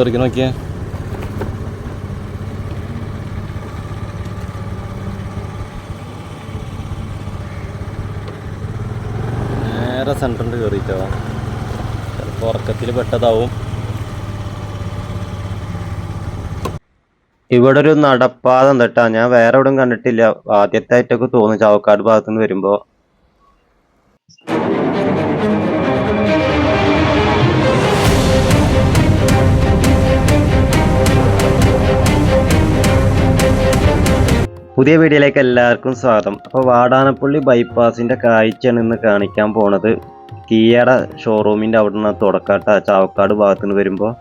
ഇറക്കി നോക്കിയേ. നേരെ സെന്ററിൽ കയറിയിട്ടാവാം ചിലപ്പോൾ ഉറക്കത്തിൽ പെട്ടതാവും. ഇവിടെ ഒരു നടപ്പാത ഉണ്ട് ഞാൻ വേറെ എവിടെയും കണ്ടിട്ടില്ല. ആദ്യത്തെ തോന്നുന്നു ചാവക്കാട് ഭാഗത്ത് നിന്ന് പുതിയ വീഡിയോയിലേക്ക് എല്ലാവർക്കും സ്വാഗതം. അപ്പോൾ വാടാനപ്പള്ളി ബൈപ്പാസിന്റെ കാഴ്ചയാണ് ഇന്ന് കാണിക്കാൻ പോണത്. കിയയുടെ ഷോറൂമിന്റെ അവിടെ നിന്ന് തുടക്കാട്ട ചാവക്കാട് ഭാഗത്തു നിന്ന് വരുമ്പോൾ.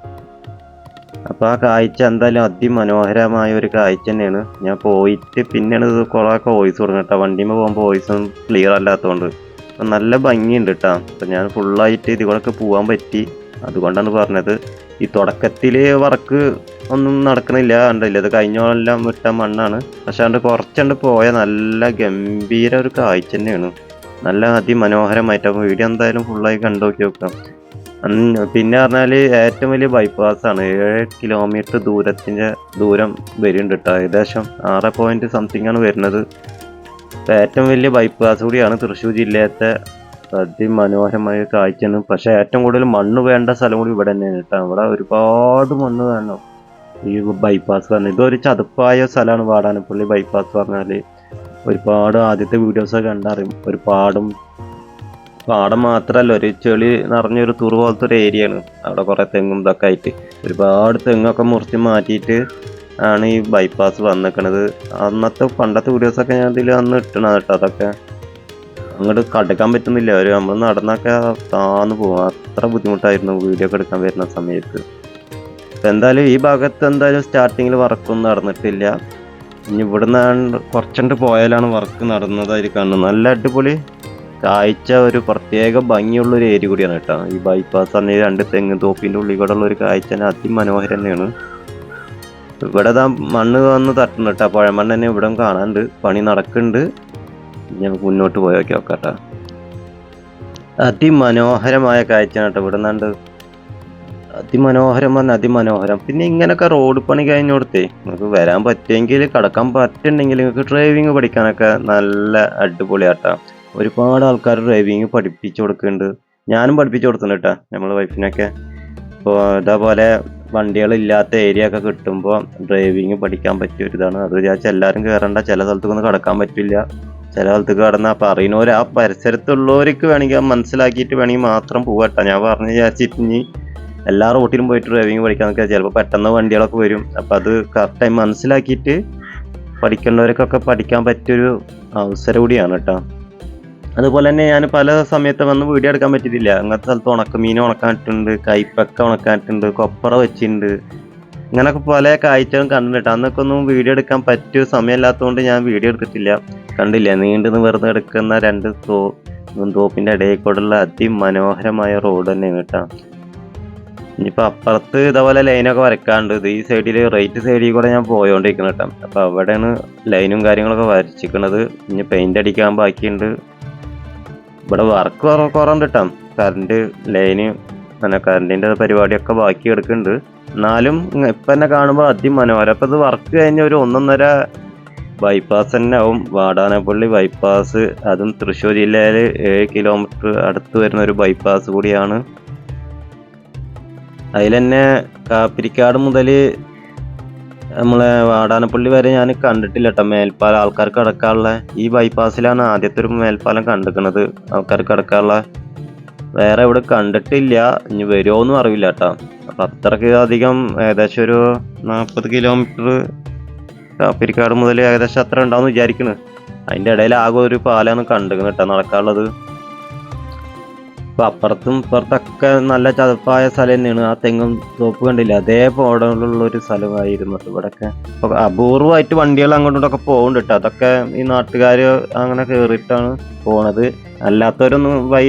അപ്പോൾ ആ കാഴ്ച എന്തായാലും അതിമനോഹരമായ ഒരു കാഴ്ച തന്നെയാണ്. ഞാൻ പോയിട്ട് പിന്നെയാണ് ഇത് കുറേയൊക്കെ വോയിസ് കൊടുക്കണം കേട്ടോ. വണ്ടിയുമ്പോൾ പോകുമ്പോൾ വോയിസ് ഒന്നും ക്ലിയർ അല്ലാത്തതുകൊണ്ട് അപ്പം നല്ല ഭംഗിയുണ്ട് കേട്ടോ. അപ്പം ഞാൻ ഫുള്ളായിട്ട് ഇതുകൂടെയൊക്കെ പോകാൻ പറ്റി. അതുകൊണ്ടാണ് പറഞ്ഞത്. ഈ തുടക്കത്തിൽ വർക്ക് ഒന്നും നടക്കണില്ല കണ്ടില്ല? ഇത് കഴിഞ്ഞോളെല്ലാം വിട്ട മണ്ണാണ്. പക്ഷെ അതുകൊണ്ട് കുറച്ചുകൊണ്ട് പോയ നല്ല ഗംഭീര ഒരു കാഴ്ച തന്നെയാണ്. നല്ല അതിമനോഹരമായിട്ട്. അപ്പോൾ വീഡിയോ എന്തായാലും ഫുള്ളായി കണ്ടു നോക്കി. നോക്കാം പിന്നെ പറഞ്ഞാൽ ഏറ്റവും വലിയ ബൈപ്പാസ് ആണ്. ഏഴ് കിലോമീറ്റർ ദൂരത്തിന്റെ ദൂരം വരുന്നുണ്ട് കേട്ടോ ഏകദേശം ആറ് പോയിന്റ് സംതിങ് ആണ് വരുന്നത്. ഏറ്റവും വലിയ ബൈപ്പാസ് കൂടിയാണ് തൃശ്ശൂർ ജില്ലയത്തെ അതിമനോഹരമായ കാഴ്ചയാണ്. പക്ഷേ ഏറ്റവും കൂടുതൽ മണ്ണ് വേണ്ട സ്ഥലം കൂടി ഇവിടെ തന്നെയാണ് കേട്ടോ. ഇവിടെ ഒരുപാട് മണ്ണ് വേണം. ഈ ബൈപ്പാസ് പറഞ്ഞാൽ ഇതൊരു ചതുപ്പായ സ്ഥലമാണ് വാടാനപ്പള്ളി ബൈപ്പാസ് പറഞ്ഞാൽ ഒരുപാട് ആദ്യത്തെ വീഡിയോസൊക്കെ കണ്ടറിയും. ഒരു പാടും പാടം മാത്രല്ല ഒരു ചെളി നിറഞ്ഞൊരു തുറ പോലത്തെ ഒരു ഏരിയ ആണ്. അവിടെ കുറേ തെങ്ങും ഇതൊക്കെ ആയിട്ട്. ഒരുപാട് തെങ്ങൊക്കെ മുറിച്ച് മാറ്റിയിട്ട് ആണ് ഈ ബൈപ്പാസ് വന്നിക്കണത്. അന്നത്തെ പണ്ടത്തെ വീഡിയോസൊക്കെ ഞാൻ ഇതിൽ അന്ന് ഇട്ടണ കേട്ടോ അതൊക്കെ. അങ്ങോട്ട് കടക്കാൻ പറ്റുന്നില്ല. ഒരു നമ്മൾ നടന്നൊക്കെ താന്ന് പോകും അത്ര ബുദ്ധിമുട്ടായിരുന്നു വീഡിയോ ഒക്കെ എടുക്കാൻ വരുന്ന സമയത്ത്. ഇപ്പൊ എന്തായാലും ഈ ഭാഗത്ത് എന്തായാലും സ്റ്റാർട്ടിങ്ങിൽ വർക്കൊന്നും നടന്നിട്ടില്ല. ഇനി ഇവിടുന്ന് കുറച്ചുണ്ട് പോയാലാണ് വർക്ക് നടന്നതായിരിക്കും കാണുന്നത് നല്ല അടിപൊളി കാഴ്ച ഒരു പ്രത്യേക ഭംഗിയുള്ള ഒരു ഏരിയ കൂടിയാണ് കേട്ടോ. ഈ ബൈപ്പാസ് തന്നെ രണ്ട് തെങ്ങ് തോപ്പിന്റെ ഉള്ളിൽ കൂടെ ഉള്ള ഒരു കാഴ്ച തന്നെ അതിമനോഹരം തന്നെയാണ്. ഇവിടെ മണ്ണ് വന്ന് തട്ടുന്നു കേട്ടോ. പഴമണ്ണ് തന്നെ ഇവിടെ കാണാണ്ട് പണി നടക്കുന്നുണ്ട്. നമുക്ക് മുന്നോട്ട് പോയി നോക്കി അതിമനോഹരമായ കാഴ്ചയാണ് കേട്ടോ ഇവിടെ നിന്നുണ്ട് അതിമനോഹരം പറഞ്ഞ അതിമനോഹരം. പിന്നെ ഇങ്ങനൊക്കെ റോഡ് പണി കഴിഞ്ഞ കൊടുത്തേ നിങ്ങൾക്ക് വരാൻ പറ്റുമെങ്കിൽ കടക്കാൻ പറ്റുന്നുണ്ടെങ്കിൽ നിങ്ങൾക്ക് ഡ്രൈവിങ് പഠിക്കാനൊക്കെ നല്ല അടിപൊളിയാട്ടാ. ഒരുപാട് ആൾക്കാർ ഡ്രൈവിങ് പഠിപ്പിച്ചു കൊടുക്കുന്നുണ്ട്. ഞാനും പഠിപ്പിച്ചു കൊടുക്കുന്നുണ്ട് കേട്ടോ. നമ്മളെ വൈഫിനൊക്കെ ഇപ്പോൾ ഇതേപോലെ വണ്ടികളില്ലാത്ത ഏരിയ ഒക്കെ കിട്ടുമ്പോൾ ഡ്രൈവിങ് പഠിക്കാൻ പറ്റിയ ഒരു ഇതാണ് അത് വിചാരിച്ചാൽ എല്ലാവരും കയറേണ്ട ചില സ്ഥലത്തൊന്നും കടക്കാൻ പറ്റില്ല. ചില സ്ഥലത്ത് കടന്നാൽ അപ്പം അറിയുന്നവർ ആ പരിസരത്തുള്ളവർക്ക് വേണമെങ്കിൽ മനസ്സിലാക്കിയിട്ട് വേണമെങ്കിൽ മാത്രം പോകട്ടെ ഞാൻ പറഞ്ഞു വിചാരിച്ചിട്ട് ഇനി എല്ലാ റോട്ടിലും പോയിട്ട് ഡ്രൈവിംഗ് പഠിക്കാൻ നിൽക്കുക ചിലപ്പോൾ പെട്ടെന്ന് വണ്ടികളൊക്കെ വരും. അപ്പം അത് കറക്റ്റ് ടൈം മനസ്സിലാക്കിയിട്ട് പഠിക്കേണ്ടവർക്കൊക്കെ പഠിക്കാൻ പറ്റിയൊരു അവസരം കൂടിയാണ് കേട്ടോ. അതുപോലെ തന്നെ ഞാൻ പല സമയത്ത് വന്ന് വീഡിയോ എടുക്കാൻ പറ്റിയിട്ടില്ല. അങ്ങനത്തെ സ്ഥലത്ത് ഉണക്കമീൻ ഉണക്കാനിട്ടുണ്ട് കൈപ്പക്ക ഉണക്കാനിട്ടുണ്ട് കൊപ്പറ വെച്ചിട്ടുണ്ട്. ഇങ്ങനൊക്കെ പല കാഴ്ചകളും കണ്ടിട്ട് അന്നൊക്കെ ഒന്നും വീഡിയോ എടുക്കാൻ പറ്റിയ സമയമില്ലാത്തതുകൊണ്ട് ഞാൻ വീഡിയോ എടുത്തിട്ടില്ല. കണ്ടില്ല? നീണ്ടു വെറുതെ എടുക്കുന്ന രണ്ട് തോ തോപ്പിന്റെ ഇടയിൽ കൂടെയുള്ള അതിമനോഹരമായ റോഡ് തന്നെയാണ് കേട്ടോ. ഇനിയിപ്പോൾ അപ്പുറത്ത് ഇതേപോലെ ലൈനൊക്കെ വരക്കാണ്ട് ഇത് ഈ സൈഡിൽ റൈറ്റ് സൈഡിൽ കൂടെ ഞാൻ പോയോണ്ടിരിക്കണം കേട്ടോ. അപ്പോൾ അവിടെയാണ് ലൈനും കാര്യങ്ങളൊക്കെ വരച്ചിരിക്കുന്നത് ഇനി പെയിന്റ് അടിക്കാൻ ബാക്കിയുണ്ട്. ഇവിടെ വർക്ക് കുറവുണ്ട് കേട്ടോ കറണ്ട് ലൈന് അങ്ങനെ കറണ്ടിന്റെ പരിപാടിയൊക്കെ ബാക്കി എടുക്കുന്നുണ്ട് എന്നാലും ഇപ്പം തന്നെ കാണുമ്പോൾ അതിമനോഹരം അപ്പൊ ഇത് വർക്ക് കഴിഞ്ഞ ഒരു ഒന്നൊന്നര ബൈപ്പാസ് തന്നെ ആവും. വാടാനപ്പള്ളി ബൈപ്പാസ് അതും തൃശ്ശൂർ ജില്ലയിൽ ഏഴ് കിലോമീറ്റർ അടുത്ത് വരുന്ന ഒരു ബൈപ്പാസ് കൂടിയാണ്. അതിൽ തന്നെ കാപ്പിരിക്കാട് മുതൽ നമ്മളെ വാടാനപ്പള്ളി വരെ ഞാൻ കണ്ടിട്ടില്ല കേട്ടോ മേൽപ്പാലം ആൾക്കാർ കിടക്കാനുള്ള ഈ ബൈപ്പാസിലാണ് ആദ്യത്തെ ഒരു മേൽപ്പാലം കണ്ടിരിക്കുന്നത് ആൾക്കാർക്ക് കിടക്കാനുള്ള വേറെ ഇവിടെ കണ്ടിട്ടില്ല. ഇനി വരുമോന്നും അറിയില്ല കേട്ടോ അപ്പൊ അത്രയ്ക്ക് അധികം ഏകദേശം ഒരു നാൽപ്പത് കിലോമീറ്റർ കാപ്പിരിക്കാട് മുതൽ ഏകദേശം അത്ര ഉണ്ടാവും വിചാരിക്കുന്നു അതിന്റെ ഇടയിൽ ആകെ ഒരു പാലാണ് കണ്ടിരിക്കുന്നത് കേട്ടോ നടക്കാനുള്ളത്. അപ്പൊ അപ്പുറത്തും ഇപ്പുറത്തൊക്കെ നല്ല ചതുപ്പായ സ്ഥലം തന്നെയാണ് ആ തെങ്ങും തോപ്പ് കണ്ടില്ല? അതേ മോഡലുള്ള ഒരു സ്ഥലമായിരുന്നു ഇവിടെയൊക്കെ അപ്പൊ അപൂർവമായിട്ട് വണ്ടികൾ അങ്ങോട്ടൊക്കെ പോകുന്നുണ്ട് കേട്ടോ അതൊക്കെ ഈ നാട്ടുകാർ അങ്ങനെ കയറിയിട്ടാണ് പോണത്. അല്ലാത്തവരൊന്നും വൈ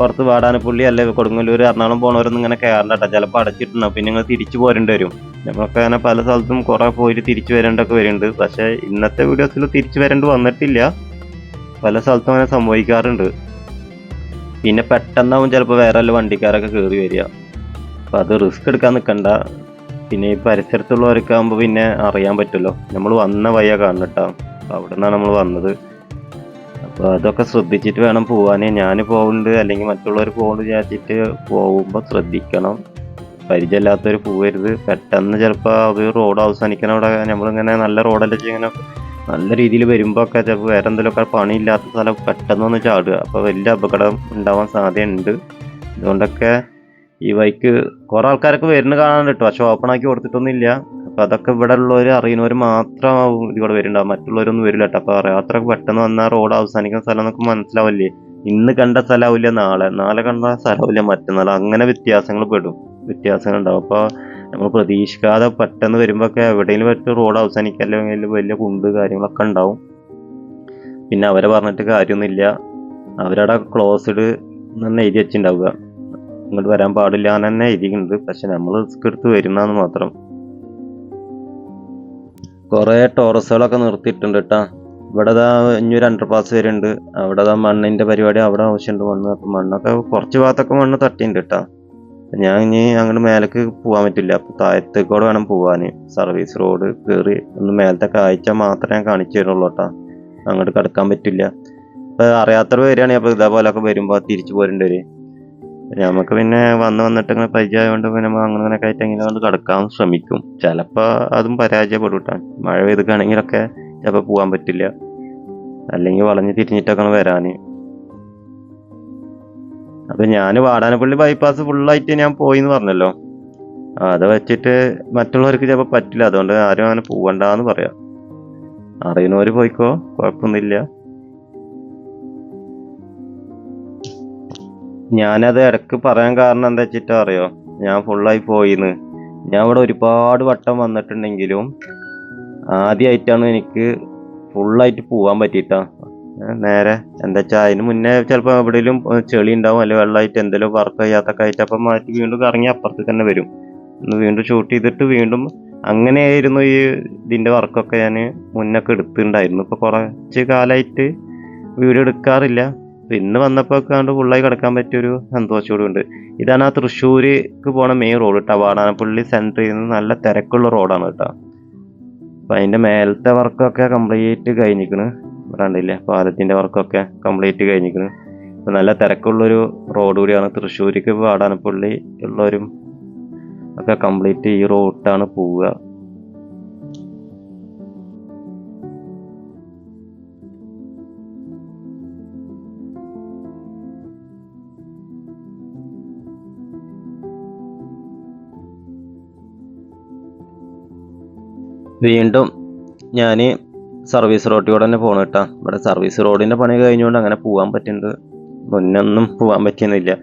പുറത്ത് വാടാനപ്പള്ളി അല്ലെ കൊടുങ്ങല്ലൂർ എറണാകുളം പോണവരൊന്നും ഇങ്ങനെ കയറണ്ട കേട്ടോ ചിലപ്പോൾ അടച്ചിട്ടുണ്ടാവും. പിന്നെ നിങ്ങൾ തിരിച്ചു പോരേണ്ടി വരും. നമ്മളൊക്കെ അങ്ങനെ പല സ്ഥലത്തും കുറെ പോയിട്ട് തിരിച്ചു വരേണ്ടൊക്കെ വരുന്നുണ്ട് പക്ഷേ ഇന്നത്തെ വീഡിയോസിൽ തിരിച്ചു വരേണ്ടി വന്നിട്ടില്ല. പല സ്ഥലത്തും അങ്ങനെ സംഭവിക്കാറുണ്ട്. പിന്നെ പെട്ടെന്നാവും ചിലപ്പോൾ വേറെ വല്ല വണ്ടിക്കാരൊക്കെ കയറി വരിക. അപ്പൊ അത് റിസ്ക് എടുക്കാൻ നിൽക്കണ്ട പിന്നെ ഈ പരിസരത്തുള്ളവരൊക്കെ ആകുമ്പോൾ പിന്നെ അറിയാൻ പറ്റുമല്ലോ. നമ്മൾ വന്ന വയ്യ കാണുന്നിട്ടാ അവിടെ നിന്നാണ് നമ്മൾ വന്നത്. അപ്പോൾ അതൊക്കെ ശ്രദ്ധിച്ചിട്ട് വേണം പോകാൻ ഞാൻ പോകുന്നുണ്ട് അല്ലെങ്കിൽ മറ്റുള്ളവർ പോകുന്നുണ്ട് വിചാരിച്ചിട്ട് പോകുമ്പോൾ ശ്രദ്ധിക്കണം. പരിചയമില്ലാത്തവർ പോകരുത് പെട്ടെന്ന് ചിലപ്പോൾ അത് റോഡ് അവസാനിക്കണം അവിടെ നമ്മളിങ്ങനെ നല്ല റോഡല്ലേ ഇങ്ങനെ നല്ല രീതിയിൽ വരുമ്പോൾ ഒക്കെ ചിലപ്പോൾ വേറെ എന്തെങ്കിലുമൊക്കെ പണിയില്ലാത്ത സ്ഥലം പെട്ടെന്ന് ഒന്ന് ചാടുക. അപ്പോൾ വലിയ അപകടം ഉണ്ടാവാൻ സാധ്യതയുണ്ട്. അതുകൊണ്ടൊക്കെ ഈ വൈക്ക് കുറേ ആൾക്കാരൊക്കെ വരുന്ന കാണാൻ കേട്ടോ. പക്ഷെ ഓപ്പൺ ആക്കി കൊടുത്തിട്ടൊന്നുമില്ല. അപ്പം അതൊക്കെ ഇവിടെ ഉള്ളവർ അറിയുന്നവർ മാത്രമാവും ഇതിവിടെ വരുന്നുണ്ടാവും മറ്റുള്ളവരൊന്നും വരില്ല കേട്ടോ. അപ്പോൾ യാത്ര പെട്ടെന്ന് വന്നാൽ റോഡ് അവസാനിക്കുന്ന സ്ഥലം എന്നൊക്കെ മനസ്സിലാവില്ലേ? ഇന്ന് കണ്ട സ്ഥലമാവില്ല നാളെ. നാളെ കണ്ട സ്ഥലമാവില്ല മറ്റന്നാൾ. അങ്ങനെ വ്യത്യാസങ്ങൾ പെടും. വ്യത്യാസങ്ങൾ ഉണ്ടാവും. അപ്പോൾ നമ്മൾ പ്രതീക്ഷിക്കാതെ പെട്ടെന്ന് വരുമ്പോഴൊക്കെ എവിടെയെങ്കിലും പറ്റും റോഡ് അവസാനിക്കുക അല്ലെങ്കിൽ വലിയ കുണ്ട് കാര്യങ്ങളൊക്കെ ഉണ്ടാവും. പിന്നെ അവരെ പറഞ്ഞിട്ട് കാര്യമൊന്നുമില്ല. അവരവിടെ ക്ലോസ്ഡ് എന്ന് എഴുതി വെച്ചിട്ടുണ്ടാവുക. ഇങ്ങോട്ട് വരാൻ പാടില്ല എന്ന് തന്നെ എഴുതിയിട്ടുണ്ട്. പക്ഷെ നമ്മൾ റിസ്ക് എടുത്ത് വരുന്നതെന്ന് മാത്രം. കുറേ ടോറസുകളൊക്കെ നിർത്തിയിട്ടുണ്ട് കേട്ടാ. ഇവിടെ ഇനി ഒരു അണ്ടർ പാസ് വരുന്നുണ്ട്. അവിടെ മണ്ണിന്റെ പരിപാടി അവിടെ ആവശ്യമുണ്ട്. മണ്ണ് മണ്ണൊക്കെ കുറച്ച് ഭാഗത്തൊക്കെ മണ്ണ് തട്ടിയിട്ടുണ്ട് കേട്ടാ. ഞാൻ ഇനി അങ്ങോട്ട് മേലേക്ക് പോകാൻ പറ്റില്ല. അപ്പൊ താഴത്തേക്കൂടെ വേണം പോവാന് സർവീസ് റോഡ് കയറി ഒന്ന് മേലത്തെ കാഴ്ച മാത്രമേ ഞാൻ കാണിച്ചു തരുള്ളൂ കേട്ടോ അങ്ങോട്ട് കിടക്കാൻ പറ്റില്ല. ഇപ്പൊ അറിയാത്തവർ വരികയാണെങ്കിൽ അപ്പൊ ഇതേപോലൊക്കെ വരുമ്പോ തിരിച്ചു പോരേണ്ടി വരും. നമുക്ക് പിന്നെ വന്ന് വന്നിട്ട് ഇങ്ങനെ പരിചയമായതുകൊണ്ട് പിന്നെ അങ്ങനെ ആയിട്ട് എങ്ങനെ കൊണ്ട് കിടക്കാൻ ശ്രമിക്കും. ചിലപ്പോൾ അതും പരാജയപ്പെടും കേട്ടോ മഴ പെയ്തുകയാണെങ്കിലൊക്കെ ചിലപ്പോൾ പോകാൻ പറ്റില്ല. അല്ലെങ്കിൽ വളഞ്ഞ് തിരിഞ്ഞിട്ടൊക്കെ വരാൻ അപ്പൊ ഞാൻ വാടാനപ്പള്ളി ബൈപ്പാസ് ഫുള്ളായിട്ട് ഞാൻ പോയി എന്ന് പറഞ്ഞല്ലോ. അത് വെച്ചിട്ട് മറ്റുള്ളവർക്ക് ചിലപ്പോൾ പറ്റില്ല. അതുകൊണ്ട് ആരും അങ്ങനെ പോവണ്ടെന്ന് പറയാം. അറിയുന്നവര് പോയിക്കോ. കുഴപ്പമൊന്നുമില്ല ഞാനത് ഇടയ്ക്ക് പറയാൻ കാരണം എന്താ വെച്ചിട്ടാ അറിയോ? ഞാൻ ഫുള്ളായി പോയിന്ന്. ഞാൻ ഇവിടെ ഒരുപാട് വട്ടം വന്നിട്ടുണ്ടെങ്കിലും ആദ്യമായിട്ടാണ് എനിക്ക് ഫുള്ളായിട്ട് പോവാൻ പറ്റിയിട്ടാ. നേരെ എന്താ അതിന് മുന്നേ ചിലപ്പോൾ എവിടെയും ചെളി ഉണ്ടാവും അല്ലെങ്കിൽ വെള്ളമായിട്ട് എന്തെങ്കിലും വർക്ക് ചെയ്യാത്തൊക്കെ ആയിട്ട് അപ്പം മാറ്റി വീണ്ടും കറങ്ങി അപ്പുറത്ത് തന്നെ വരും. വീണ്ടും ഷൂട്ട് ചെയ്തിട്ട് വീണ്ടും അങ്ങനെയായിരുന്നു ഈ ഇതിന്റെ വർക്കൊക്കെ ഞാൻ മുന്നൊക്കെ എടുത്തിട്ടുണ്ടായിരുന്നു. ഇപ്പൊ കുറച്ച് കാലമായിട്ട് വീഡിയോ എടുക്കാറില്ല. ഇന്ന് വന്നപ്പോൾ കണ്ട് ഫുള്ളായി കിടക്കാൻ പറ്റിയൊരു ഉണ്ട്. ഇതാണ് ആ തൃശ്ശൂർക്ക് പോണ മെയിൻ റോഡ് കേട്ടോ വാടാനപ്പള്ളി സെന്ററിൽ നിന്ന് നല്ല തിരക്കുള്ള റോഡാണ് കേട്ടോ അപ്പൊ അതിന്റെ മേലത്തെ വർക്കൊക്കെ കംപ്ലീറ്റ് കഴിഞ്ഞിക്കണ് ഇവിടെ കണ്ടില്ലേ? പാലത്തിന്റെ വർക്കൊക്കെ കംപ്ലീറ്റ് കഴിഞ്ഞിരിക്കുന്നു. നല്ല തിരക്കുള്ളൊരു റോഡ് കൂടിയാണ്. തൃശ്ശൂർക്ക് വാടാനപ്പള്ളി ഉള്ളവരും ഒക്കെ കംപ്ലീറ്റ് ഈ റോട്ടാണ് പോവുക. വീണ്ടും ഞാൻ സർവീസ് റോഡിൽ കൂടെ തന്നെ പോകണം കേട്ടോ. ഇവിടെ സർവീസ് റോഡിന്റെ പണി കഴിഞ്ഞുകൊണ്ട് അങ്ങനെ പോകാൻ പറ്റുന്നുണ്ട് മുന്നൊന്നും പോകാൻ പറ്റുന്നില്ല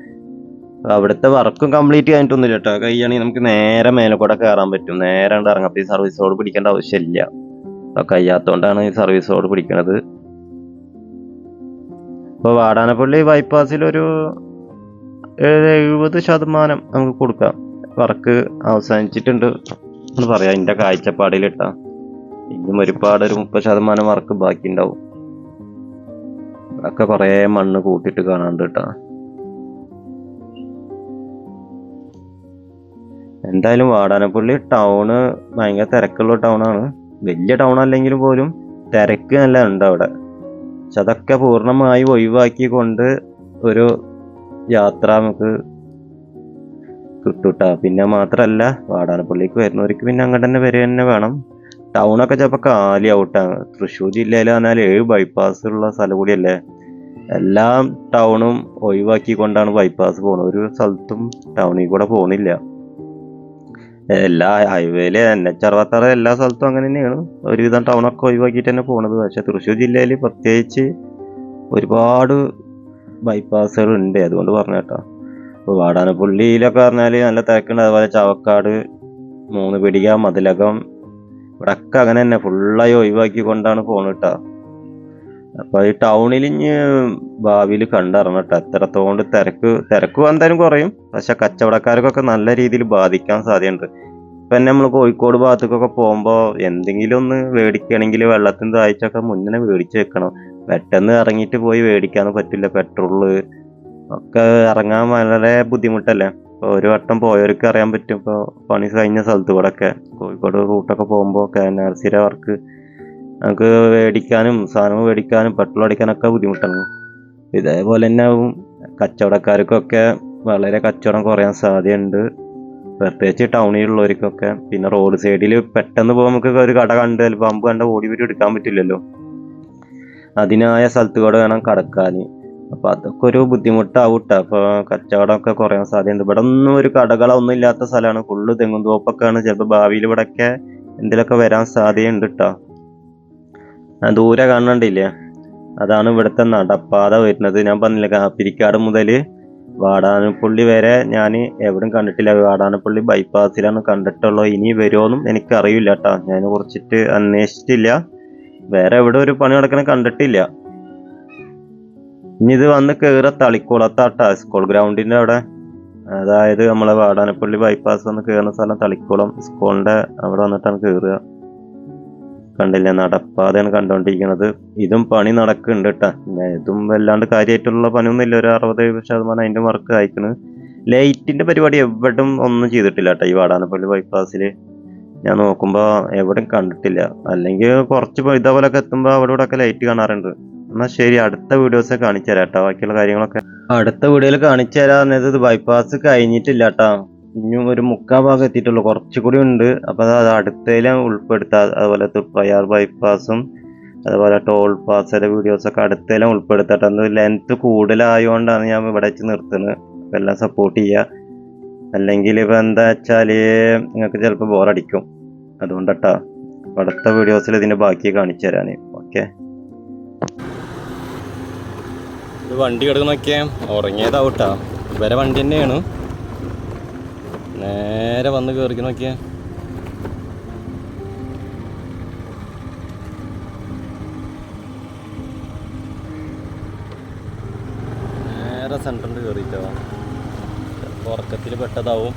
അവിടുത്തെ വർക്കും കംപ്ലീറ്റ് കഴിഞ്ഞിട്ടൊന്നുമില്ല കേട്ടോ. കഴിയുകയാണെങ്കിൽ നമുക്ക് നേരെ മേലെ കൂടെ കയറാൻ പറ്റും. നേരെ ഉണ്ട് ഇറങ്ങാം. ഈ സർവീസ് റോഡ് പിടിക്കേണ്ട ആവശ്യമില്ല. കഴിയാത്തതുകൊണ്ടാണ് ഈ സർവീസ് റോഡ് പിടിക്കണത്. ഇപ്പോൾ വാടാനപ്പള്ളി ഏഴ് എഴുപത് ശതമാനം നമുക്ക് കൊടുക്കാം. വർക്ക് അവസാനിച്ചിട്ടുണ്ട്. എന്ന് പറയാം. എന്റെ കാഴ്ചപ്പാടിലിട്ടാ ഇനിയും ഒരുപാട് ഒരു മുപ്പത് ശതമാനം വർക്ക് ബാക്കി ഉണ്ടാവും അതൊക്കെ കുറേ മണ്ണ് കൂട്ടിയിട്ട് കാണാണ്ട് കേട്ടാ എന്തായാലും വാടാനപ്പള്ളി ടൗണ് ഭയങ്കര തിരക്കുള്ള ടൗണാണ് വലിയ ടൗൺ അല്ലെങ്കിലും പോലും തിരക്ക് നല്ല ഉണ്ട് അവിടെ. പക്ഷെ അതൊക്കെ പൂർണമായി ഒഴിവാക്കി കൊണ്ട് ഒരു യാത്ര നമുക്ക് കിട്ടൂട്ടാ പിന്നെ മാത്രല്ല വാടാനപ്പള്ളിക്ക് വരുന്നവർക്ക് പിന്നെ അങ്ങോട്ട് തന്നെ വരിക തന്നെ വേണം. ടൗണൊക്കെ ചിലപ്പോൾ കാലിയാവട്ടാണ് തൃശ്ശൂർ ജില്ലയിൽ പറഞ്ഞാൽ ഏഴ് ബൈപ്പാസ് ഉള്ള സ്ഥലം കൂടിയല്ലേ? എല്ലാം ടൗണും ഒഴിവാക്കിക്കൊണ്ടാണ് ബൈപ്പാസ് പോകുന്നത് ഒരു സ്ഥലത്തും ടൗണിൽ കൂടെ പോകുന്നില്ല എല്ലാ ഹൈവേയിൽ എൻ എച്ച് അറുപത്താറ് എല്ലാ സ്ഥലത്തും അങ്ങനെ തന്നെയാണ്. ഒരുവിധം ടൗണൊക്കെ ഒഴിവാക്കിയിട്ട് തന്നെ പോണത്. പക്ഷെ തൃശ്ശൂർ ജില്ലയിൽ പ്രത്യേകിച്ച് ഒരുപാട് ബൈപ്പാസുകൾ ഉണ്ട്. അതുകൊണ്ട് പറഞ്ഞ കേട്ടോ. ഇപ്പോൾ വാടാനപ്പള്ളിയിലൊക്കെ പറഞ്ഞാൽ നല്ല തിരക്കുണ്ട്. അതുപോലെ ചവക്കാട് മൂന്ന് പിടിക മതിലകം ഇവിടൊക്കെ അങ്ങനെ തന്നെ ഫുള്ളായി ഒഴിവാക്കിക്കൊണ്ടാണ് പോണത് കേട്ടോ. അപ്പൊ ഈ ടൗണിൽ ഇനി ഭാവിയിൽ കണ്ടറിയണം കേട്ടോ. എത്രത്തോണ്ട് തിരക്ക് തിരക്ക് എന്തായാലും കുറയും. പക്ഷെ കച്ചവടക്കാർക്കൊക്കെ നല്ല രീതിയിൽ ബാധിക്കാൻ സാധ്യതയുണ്ട്. ഇപ്പൊ തന്നെ നമ്മൾ കോഴിക്കോട് ഭാഗത്തേക്കൊക്കെ പോകുമ്പോൾ എന്തെങ്കിലും ഒന്ന് മേടിക്കുകയാണെങ്കിൽ വെള്ളത്തിന് താഴ്ചയൊക്കെ മുന്നേ മേടിച്ച് വെക്കണം. പെട്ടെന്ന് ഇറങ്ങിയിട്ട് പോയി മേടിക്കാൻ പറ്റില്ല. പെട്രോൾ ഒക്കെ ഇറങ്ങാൻ വളരെ ബുദ്ധിമുട്ടല്ലേ? ഒരു വട്ടം പോയവർക്ക് അറിയാൻ പറ്റും. ഇപ്പോൾ പണി കഴിഞ്ഞ സ്ഥലത്ത് കൂടെ ഒക്കെ കോഴിക്കോട് റൂട്ടൊക്കെ പോകുമ്പോൾ കെ എൻ ആർ സിയുടെ വർക്ക് നമുക്ക് മേടിക്കാനും സാധനം മേടിക്കാനും പെട്രോൾ അടിക്കാനൊക്കെ ബുദ്ധിമുട്ടാണ്. ഇതേപോലെ തന്നെ ആവും. കച്ചവടക്കാർക്കൊക്കെ വളരെ കച്ചവടം കുറയാൻ സാധ്യതയുണ്ട്. പ്രത്യേകിച്ച് ടൗണിലുള്ളവർക്കൊക്കെ. പിന്നെ റോഡ് സൈഡിൽ പെട്ടെന്ന് പോകുമ്പോൾ നമുക്ക് ഒരു കട കണ്ട് പമ്പ് കണ്ട ഓടി വരും എടുക്കാൻ പറ്റില്ലല്ലോ. അതിനായ സ്ഥലത്ത് കൂടെ വേണം കടക്കാൻ. അപ്പോൾ അതൊക്കെ ഒരു ബുദ്ധിമുട്ടാവൂട്ട. അപ്പൊ അപ്പോൾ കച്ചവടമൊക്കെ കുറയാൻ സാധ്യതയുണ്ട്. ഇവിടെ ഒന്നും ഒരു കടകളോ ഒന്നും ഇല്ലാത്ത സ്ഥലമാണ്. ഫുള്ള് തെങ്ങും തോപ്പൊക്കെയാണ്. ചിലപ്പോൾ ഭാവിയിൽ ഇവിടെയൊക്കെ എന്തെങ്കിലുമൊക്കെ വരാൻ സാധ്യതയുണ്ട് കേട്ടോ ദൂരെ കാണണ്ടില്ലേ അതാണ് ഇവിടുത്തെ നടപ്പാത വരുന്നത്. ഞാൻ പറഞ്ഞില്ല കാപ്പിരിക്കാട് മുതൽ വാടാനപ്പള്ളി വരെ ഞാൻ എവിടെയും കണ്ടിട്ടില്ല. വാടാനപ്പള്ളി ബൈപ്പാസിലാണ് കണ്ടിട്ടുള്ളത്. ഇനി വരുമോന്നും എനിക്കറിയില്ല കേട്ടോ ഞാൻ കുറച്ചിട്ട് അന്വേഷിച്ചിട്ടില്ല. വേറെ എവിടെ ഒരു പണി നടക്കണ കണ്ടിട്ടില്ല. ഇനി ഇത് വന്ന് കയറ തളിക്കുളത്താട്ട സ്കൂൾ ഗ്രൗണ്ടിന്റെ അവിടെ. അതായത് നമ്മളെ വാടാനപ്പള്ളി ബൈപ്പാസ് വന്ന് കയറുന്ന സ്ഥലം തളിക്കുളം സ്കൂളിന്റെ അവിടെ വന്നിട്ടാണ് കയറുക കണ്ടില്ല? നടപ്പാതെയാണ് കണ്ടുകൊണ്ടിരിക്കുന്നത് ഇതും പണി നടക്കുന്നുണ്ട് കേട്ടാ ഇതും വല്ലാണ്ട് കാര്യമായിട്ടുള്ള പണിയൊന്നുമില്ല. ഒരു അറുപത് ശതമാനം അതിന്റെ വർക്ക് അയക്കണ് ലൈറ്റിന്റെ പരിപാടി എവിടും ഒന്നും ചെയ്തിട്ടില്ല കേട്ടോ ഈ വാടാനപ്പള്ളി ബൈപ്പാസിൽ ഞാൻ നോക്കുമ്പോൾ എവിടെയും കണ്ടിട്ടില്ല. അല്ലെങ്കിൽ കുറച്ച് ഇതേപോലൊക്കെ എത്തുമ്പോൾ അവിടെ ഇവിടെ ഒക്കെ ലൈറ്റ് കാണാറുണ്ട്. എന്നാൽ ശരി അടുത്ത വീഡിയോസ് കാണിച്ചു കേട്ടോ ബാക്കിയുള്ള കാര്യങ്ങളൊക്കെ. അടുത്ത വീഡിയോയിൽ കാണിച്ചു തരാന്നത് ഇത് ബൈപ്പാസ് കഴിഞ്ഞിട്ടില്ല കേട്ടോ ഇനിയും ഒരു മുക്കാ ഭാഗം എത്തിയിട്ടുള്ളൂ കുറച്ചുകൂടി ഉണ്ട്. അപ്പോൾ അത് അടുത്തതിലും ഉൾപ്പെടുത്താം അതുപോലെ തൃപ്രയാർ ബൈപ്പാസും അതുപോലെ ടോൾ പാസയുടെ വീഡിയോസൊക്കെ അടുത്തതിലും ഉൾപ്പെടുത്തട്ടെ അത് ലെങ്ത് കൂടുതലായതുകൊണ്ടാണ് ഞാൻ ഇവിടെ വെച്ച് നിർത്തുന്നത്. എല്ലാം സപ്പോർട്ട് ചെയ്യുക അല്ലെങ്കിൽ ഇപ്പം എന്താ വെച്ചാൽ നിങ്ങൾക്ക് ചിലപ്പോൾ ബോറടിക്കും അതുകൊണ്ടട്ടാ അടുത്ത വീഡിയോസിൽ ഇതിന്റെ ബാക്കി കാണിച്ചു തരാൻ ഓക്കെ വണ്ടി കിടക്കുന്നൊക്കെ ഉറങ്ങിയതാവട്ടാ. ഇവരെ വണ്ടി തന്നെയാണ്. നേരെ വന്ന് കയറിക്കുന്നൊക്കെ നേരെ സെന്ററിൽ കയറിയിട്ടോ ഉറക്കത്തിൽ പെട്ടതാവും.